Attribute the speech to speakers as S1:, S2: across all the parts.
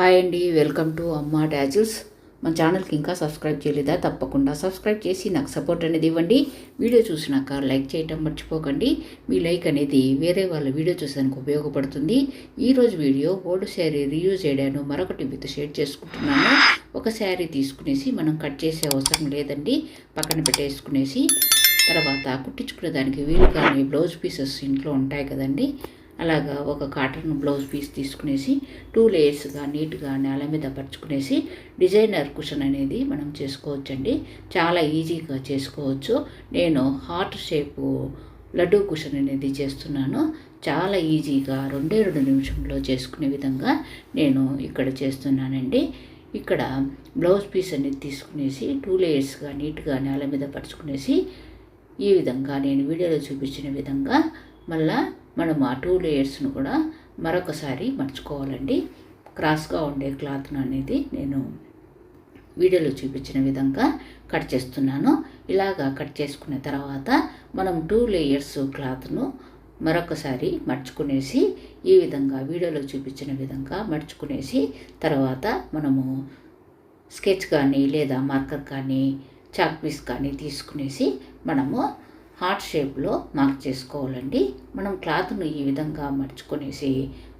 S1: Hi అండి welcome to అమ్మా dazzles. మన ఛానల్కి ఇంకా సబ్స్క్రైబ్ చేయలేదా? తప్పకుండా సబ్స్క్రైబ్ చేసి నాకు సపోర్ట్ అనేది ఇవ్వండి. వీడియో చూసినాక లైక్ చేయటం మర్చిపోకండి. మీ లైక్ అనేది వేరే వాళ్ళ వీడియో చూసేందుకు ఉపయోగపడుతుంది. ఈరోజు వీడియో ఓల్డ్ శారీ రీయూజ్ చేయడాను మరొకటి మీతో షేర్ చేసుకుంటున్నాను. ఒక శారీ తీసుకునేసి మనం కట్ చేసే అవసరం లేదండి. పక్కన పెట్టేసుకునేసి తర్వాత కుట్టించుకునే దానికి వీలు కానీ బ్లౌజ్ పీసెస్ ఇంట్లో ఉంటాయి కదండి. అలాగా ఒక కాటన్ బ్లౌజ్ పీస్ తీసుకునేసి టూ లేయర్స్గా నీట్గా నేల మీద పరుచుకునేసి డిజైనర్ కుషన్ అనేది మనం చేసుకోవచ్చండి. చాలా ఈజీగా చేసుకోవచ్చు. నేను హార్ట్ షేపు లడ్డూ కుషన్ అనేది చేస్తున్నాను. చాలా ఈజీగా రెండే రెండు నిమిషంలో చేసుకునే విధంగా నేను ఇక్కడ చేస్తున్నానండి. ఇక్కడ బ్లౌజ్ పీస్ అనేది తీసుకునేసి టూ లేయర్స్గా నీట్గా నేల మీద పరుచుకునేసి ఈ విధంగా నేను వీడియోలో చూపించిన విధంగా మళ్ళా మనం ఆ టూ లేయర్స్ను కూడా మరొకసారి మర్చుకోవాలండి. క్రాస్గా ఉండే క్లాత్ను అనేది నేను వీడియోలో చూపించిన విధంగా కట్ చేస్తున్నాను. ఇలాగా కట్ చేసుకున్న తర్వాత మనం టూ లేయర్స్ క్లాత్ను మరొకసారి మర్చుకునేసి ఈ విధంగా వీడియోలో చూపించిన విధంగా మర్చుకునేసి తర్వాత మనము స్కెచ్ కానీ లేదా మార్కర్ కానీ చాక్ పీస్ కానీ తీసుకునేసి మనము హార్ట్ షేప్లో మార్క్ చేసుకోవాలండి. మనం క్లాత్ను ఈ విధంగా మర్చుకునేసి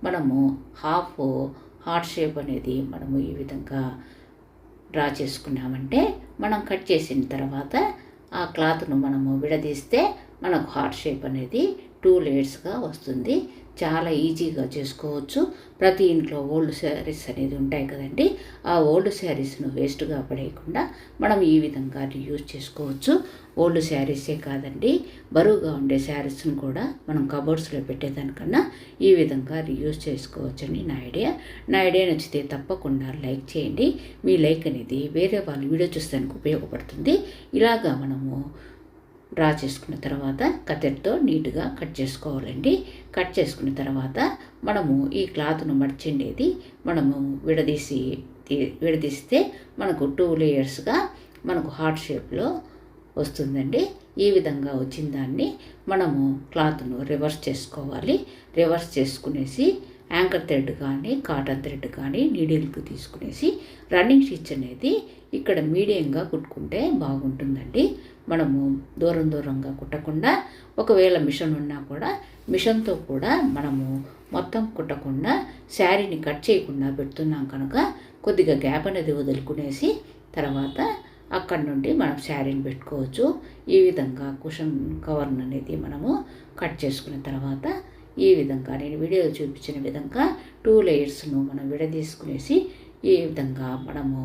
S1: మనము హాఫ్ హార్ట్ షేప్ అనేది మనము ఈ విధంగా డ్రా చేసుకున్నామంటే మనం కట్ చేసిన తర్వాత ఆ క్లాత్ను మనము విడదీస్తే మనకు హార్ట్ షేప్ అనేది టూ లేయర్స్గా వస్తుంది. చాలా ఈజీగా చేసుకోవచ్చు. ప్రతి ఇంట్లో ఓల్డ్ శారీస్ అనేది ఉంటాయి కదండి. ఆ ఓల్డ్ శారీస్ను వేస్ట్గా పడేయకుండా మనం ఈ విధంగా యూజ్ చేసుకోవచ్చు. ఓల్డ్ శారీసే కాదండి బరువుగా ఉండే శారీస్ను కూడా మనం కబోర్డ్స్లో పెట్టేదానికన్నా ఈ విధంగా రీయూజ్ చేసుకోవచ్చని నా ఐడియా. నా ఐడియా నచ్చితే తప్పకుండా లైక్ చేయండి. మీ లైక్ అనేది వేరే వాళ్ళు వీడియో చూసేదానికి ఉపయోగపడుతుంది. ఇలాగా మనము డ్రా చేసుకున్న తర్వాత కత్తెరతో నీట్గా కట్ చేసుకోవాలండి. కట్ చేసుకున్న తర్వాత మనము ఈ క్లాత్ను మడిచిండేది మనము విడదీసి విడదీస్తే మనకు టూ లేయర్స్గా మనకు హార్ట్ షేప్లో వస్తుందండి. ఈ విధంగా వచ్చిన దాన్ని మనము క్లాత్ను రివర్స్ చేసుకోవాలి. రివర్స్ చేసుకునేసి యాంకర్ థ్రెడ్ కానీ కాటన్ థ్రెడ్ కానీ నీడిల్కి తీసుకునేసి రన్నింగ్ స్టిచ్ అనేది ఇక్కడ మీడియంగా కుట్టుకుంటే బాగుంటుందండి. మనము దూరం దూరంగా కుట్టకుండా ఒకవేళ మిషన్ ఉన్నా కూడా మిషన్తో కూడా మనము మొత్తం కుట్టకుండా శారీని కట్ చేయకుండా పెడుతున్నాం కనుక కొద్దిగా గ్యాప్ అనేది వదులుకునేసి తర్వాత అక్కడ నుండి మనం శారీని పెట్టుకోవచ్చు. ఈ విధంగా కుషన్ కవర్ను అనేది మనము కట్ చేసుకున్న తర్వాత ఈ విధంగా నేను వీడియోలో చూపించిన విధంగా టూ లేయర్స్ను మనం విడదీసుకునేసి ఈ విధంగా మనము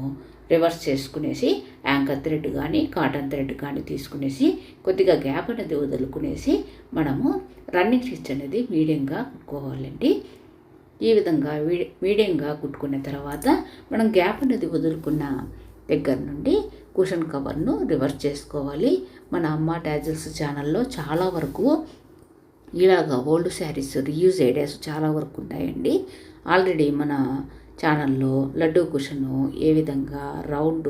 S1: రివర్స్ చేసుకునేసి యాంకర్ థ్రెడ్ కానీ కాటన్ థ్రెడ్ కానీ తీసుకునేసి కొద్దిగా గ్యాప్ అనేది వదులుకునేసి మనము రన్నింగ్ స్టిచ్ అనేది మీడియంగా కుట్టుకోవాలండి. ఈ విధంగా మీడియంగా కుట్టుకున్న తర్వాత మనం గ్యాప్ అనేది వదులుకున్న దగ్గర నుండి కుషన్ కవర్ను రివర్స్ చేసుకోవాలి. మన అమ్మ టాజిల్స్ ఛానల్లో చాలా వరకు ఇలాగ ఓల్డ్ శారీస్ రీయూజ్ ఐడియాస్ చాలా వరకు ఉంటాయండి ఆల్రెడీ మన ఛానల్లో లడ్డూ కుషను ఏ విధంగా రౌండ్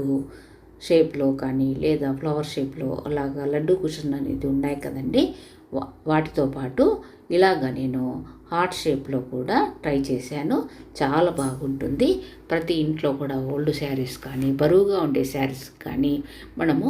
S1: షేప్లో కానీ లేదా ఫ్లవర్ షేప్లో అలాగా లడ్డూ కుషన్ అనేది ఉన్నాయి కదండి వాటితో పాటు ఇలాగ నేను హార్ట్ షేప్లో కూడా ట్రై చేశాను. చాలా బాగుంటుంది. ప్రతి ఇంట్లో కూడా ఓల్డ్ శారీస్ కానీ బరువుగా ఉండే శారీస్ కానీ మనము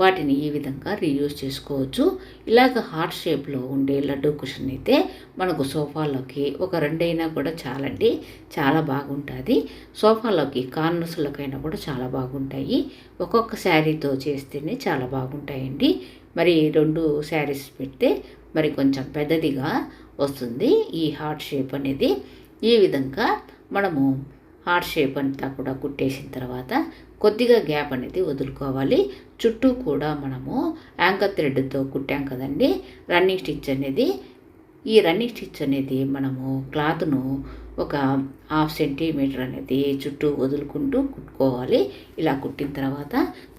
S1: వాటిని ఈ విధంగా రీయూజ్ చేసుకోవచ్చు. ఇలాగ హార్ట్ షేప్లో ఉండే లడ్డూ కుషన్ అయితే మనకు సోఫాలోకి ఒక రెండైనా కూడా చాలండి. చాలా బాగుంటుంది. సోఫాలోకి కార్నర్స్లకైనా కూడా చాలా బాగుంటాయి. ఒక్కొక్క శారీతో చేస్తేనే చాలా బాగుంటాయండి. మరి రెండు శారీస్ పెడితే మరి కొంచెం పెద్దదిగా వస్తుంది ఈ హార్ట్ షేప్ అనేది. ఈ విధంగా మనము హార్ట్ షేప్ అంతా కూడా కుట్టేసిన తర్వాత కొద్దిగా గ్యాప్ అనేది వదులుకోవాలి. చుట్టూ కూడా మనము యాంకర్ థ్రెడ్తో కుట్టాం కదండి. రన్నింగ్ స్టిచ్ అనేది ఈ రన్నింగ్ స్టిచ్ అనేది మనము క్లాత్ను ఒక హాఫ్ సెంటీమీటర్ అనేది చుట్టూ వదులుకుంటూ కుట్టుకోవాలి. ఇలా కుట్టిన తర్వాత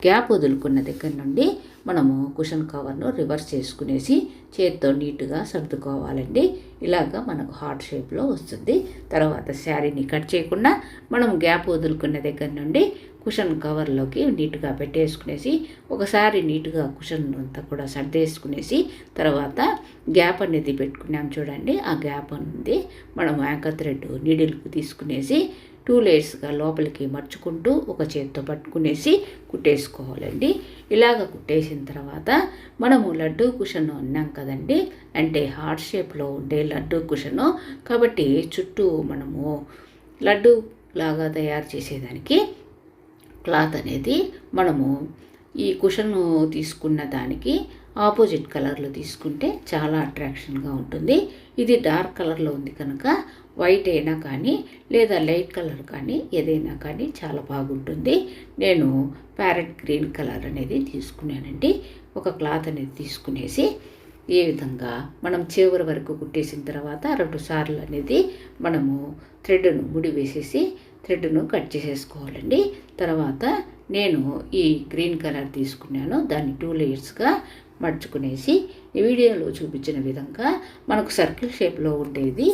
S1: గ్యాప్ వదులుకున్న దగ్గర నుండి మనము కుషన్ కవర్ను రివర్స్ చేసుకునేసి చేత్తో నీట్గా సర్దుకోవాలండి. ఇలాగా మనకు హార్ట్ షేప్లో వస్తుంది. తర్వాత శారీని కట్ చేయకుండా మనం గ్యాప్ వదులుకున్న దగ్గర నుండి కుషన్ కవర్లోకి నీట్గా పెట్టేసుకునేసి ఒకసారి నీట్గా కుషన్ అంతా కూడా సర్దేసుకునేసి తర్వాత గ్యాప్ అనేది పెట్టుకున్నాం చూడండి. ఆ గ్యాప్ అనేది మనం యాంకర్ థ్రెడ్ నీడిల్కి తీసుకునేసి టూ లేయర్స్గా లోపలికి మర్చుకుంటూ ఒక చేత్తో పట్టుకునేసి కుట్టేసుకోవాలండి. ఇలాగ కుట్టేసిన తర్వాత మనము లడ్డు కుషన్ అన్నాం కదండి. అంటే హార్ట్ షేప్లో ఉండే లడ్డూ కుషను. కాబట్టి చుట్టూ మనము లడ్డు లాగా తయారు చేసేదానికి క్లాత్ అనేది మనము ఈ కుషన్ తీసుకున్న దానికి ఆపోజిట్ కలర్లో తీసుకుంటే చాలా అట్రాక్షన్గా ఉంటుంది. ఇది డార్క్ కలర్లో ఉంది కనుక వైట్ అయినా కానీ లేదా లైట్ కలర్ కానీ ఏదైనా కానీ చాలా బాగుంటుంది. నేను ప్యారెట్ గ్రీన్ కలర్ అనేది తీసుకున్నానండి. ఒక క్లాత్ అనేది తీసుకునేసి ఈ విధంగా మనం చివరి వరకు కుట్టేసిన తర్వాత రెండు సార్లు అనేది మనము థ్రెడ్ను ముడి వేసేసి థ్రెడ్ను కట్ చేసేసుకోవాలండి. తర్వాత నేను ఈ గ్రీన్ కలర్ తీసుకున్నాను. దాన్ని టూ లేయర్స్గా మడుచుకునేసి వీడియోలో చూపించిన విధంగా మనకు సర్కిల్ షేప్లో ఉండేది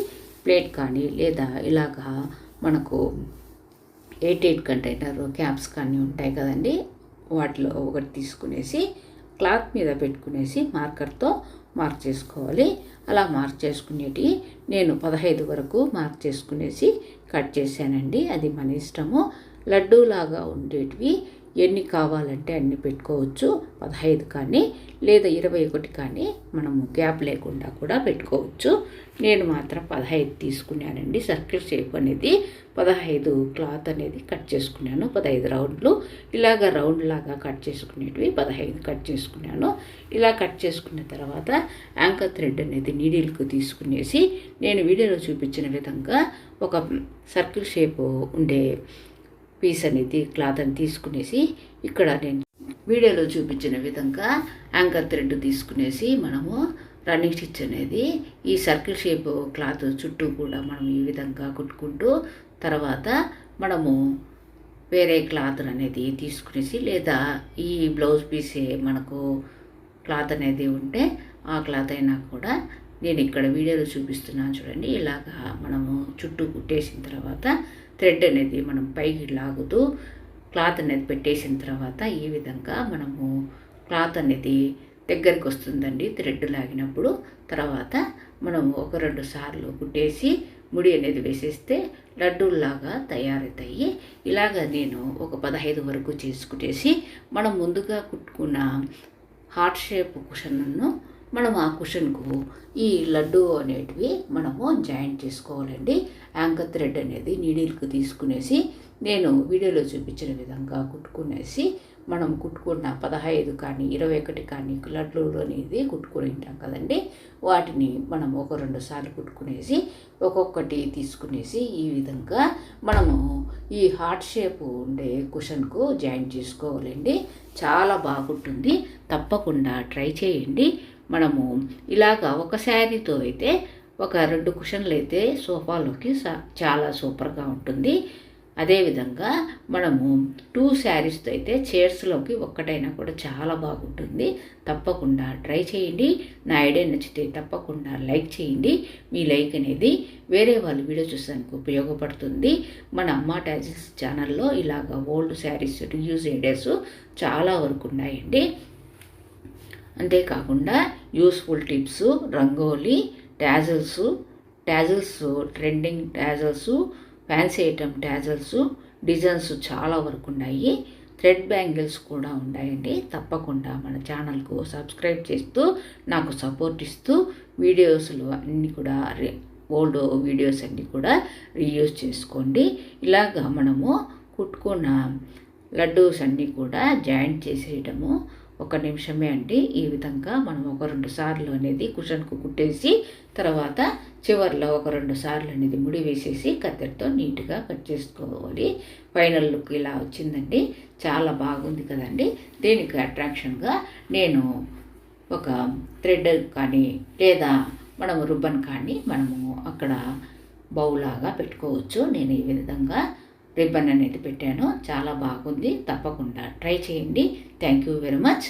S1: ప్లేట్ కానీ లేదా ఇలాగా మనకు ఎయిట్ ఎయిట్ కంటైనర్ క్యాప్స్ కానీ ఉంటాయి కదండి. వాటిలో ఒకటి తీసుకునేసి క్లాత్ మీద పెట్టుకునేసి మార్కర్తో మార్క్ చేసుకోవాలి అలా మార్క్ చేసుకునేటి నేను పదహైదు వరకు మార్క్ చేసుకునేసి కట్ చేశానండి. అది మన ఇష్టము. లడ్డూలాగా ఉండేటివి. ఎన్ని కావాలంటే అన్ని పెట్టుకోవచ్చు. పదహైదు కానీ లేదా ఇరవై ఒకటి కానీ మనము గ్యాప్ లేకుండా కూడా పెట్టుకోవచ్చు. నేను మాత్రం పదహైదు తీసుకున్నానండి. సర్కిల్ షేప్ అనేది పదహైదు క్లాత్ అనేది కట్ చేసుకున్నాను. పదహైదు రౌండ్లు. ఇలాగ రౌండ్ లాగా కట్ చేసుకునేటివి పదహైదు కట్ చేసుకున్నాను. ఇలా కట్ చేసుకున్న తర్వాత యాంకర్ థ్రెడ్ అనేది నీడిల్కు తీసుకునేసి నేను వీడియోలో చూపించిన విధంగా ఒక సర్కిల్ షేప్ ఉండే పీస్ అనేది క్లాత్ అని తీసుకునేసి ఇక్కడ నేను వీడియోలో చూపించిన విధంగా యాంకర్ థ్రెడ్ తీసుకునేసి మనము రన్నింగ్ స్టిచ్ అనేది ఈ సర్కిల్ షేప్ క్లాత్ చుట్టూ కూడా మనం ఈ విధంగా కుట్టుకుంటూ తర్వాత మనము వేరే క్లాత్ అనేది తీసుకునేసి లేదా ఈ బ్లౌజ్ పీసే మనకు క్లాత్ అనేది ఉంటే ఆ క్లాత్ అయినా కూడా నేను ఇక్కడ వీడియోలో చూపిస్తున్నాను చూడండి. ఇలాగా మనము చుట్టూ కుట్టేసిన తర్వాత థ్రెడ్ అనేది మనం పైకి లాగుతూ క్లాత్ అనేది పెట్టేసిన తర్వాత ఈ విధంగా మనము క్లాత్ అనేది దగ్గరికి వస్తుందండి థ్రెడ్ లాగినప్పుడు. తర్వాత మనము ఒక రెండు సార్లు కుట్టేసి ముడి అనేది వేసేస్తే లడ్డూల్లాగా తయారవుతాయి. ఇలాగ నేను ఒక పదహైదు వరకు చేసుకునేసి మనం ముందుగా కుట్టుకున్న హార్ట్ షేప్ కుషన్ను మనం ఆ కుషన్కు ఈ లడ్డు అనేటివి మనము జాయింట్ చేసుకోవాలండి. యాంకర్ థ్రెడ్ అనేది నీడిల్కి తీసుకునేసి నేను వీడియోలో చూపించిన విధంగా కుట్టుకునేసి మనం కుట్టుకున్న పదహైదు కానీ ఇరవై ఒకటి కానీ లడ్లు అనేది కుట్టుకుని ఉంటాం కదండి. వాటిని మనం ఒక రెండు సార్లు కుట్టుకునేసి ఒక్కొక్కటి తీసుకునేసి ఈ విధంగా మనము ఈ హార్ట్ షేప్ ఉండే కుషన్కు జాయిన్ చేసుకోవాలండి. చాలా బాగుంటుంది. తప్పకుండా ట్రై చేయండి. మనము ఇలాగ ఒక శారీతో అయితే ఒక రెండు కుషన్లు అయితే సోఫాలోకి చాలా సూపర్గా ఉంటుంది. అదేవిధంగా మనము టూ శారీస్తో అయితే చైర్స్లోకి ఒక్కటైనా కూడా చాలా బాగుంటుంది. తప్పకుండా ట్రై చేయండి. నా ఐడియా నచ్చితే తప్పకుండా లైక్ చేయండి. మీ లైక్ అనేది వేరే వాళ్ళు వీడియో చూసానికి ఉపయోగపడుతుంది. మన అమ్మ టాజెస్ ఛానల్లో ఇలాగ ఓల్డ్ శారీస్ యూజ్ ఐడియాస్ చాలా వరకు ఉన్నాయండి. అంతేకాకుండా useful tips rangoli tassels tassels trending tassels fancy item tassels designs చాలా వరకు ఉన్నాయి. థ్రెడ్ బ్యాంగిల్స్ కూడా ఉన్నాయండి. తప్పకుండా మన ఛానల్కు సబ్స్క్రైబ్ చేస్తూ నాకు సపోర్ట్ ఇస్తూ వీడియోస్లు అన్నీ కూడా ఓల్డ్ వీడియోస్ అన్నీ కూడా రీయూజ్ చేసుకోండి. ఇలాగా మనము కుట్టుకున్న లడ్డూస్ అన్నీ కూడా జాయింట్ చేసేయటము ఒక నిమిషమే అండి. ఈ విధంగా మనం ఒక రెండు సార్లు అనేది కుషన్కు కుట్టేసి తర్వాత చివరిలో ఒక రెండు సార్లు అనేది ముడి వేసేసి కత్తెరతో నీట్గా కట్ చేసుకోవాలి. ఫైనల్ లుక్ ఇలా వచ్చిందండి. చాలా బాగుంది కదండి. దీనికి అట్రాక్షన్గా నేను ఒక థ్రెడ్ కానీ లేదా మనము రుబ్బన్ కానీ మనము అక్కడ బౌలాగా పెట్టుకోవచ్చు. నేను ఈ విధంగా రిబ్బన్ అనేది పెట్టాను. చాలా బాగుంది. తప్పకుండా ట్రై చేయండి. Thank you very much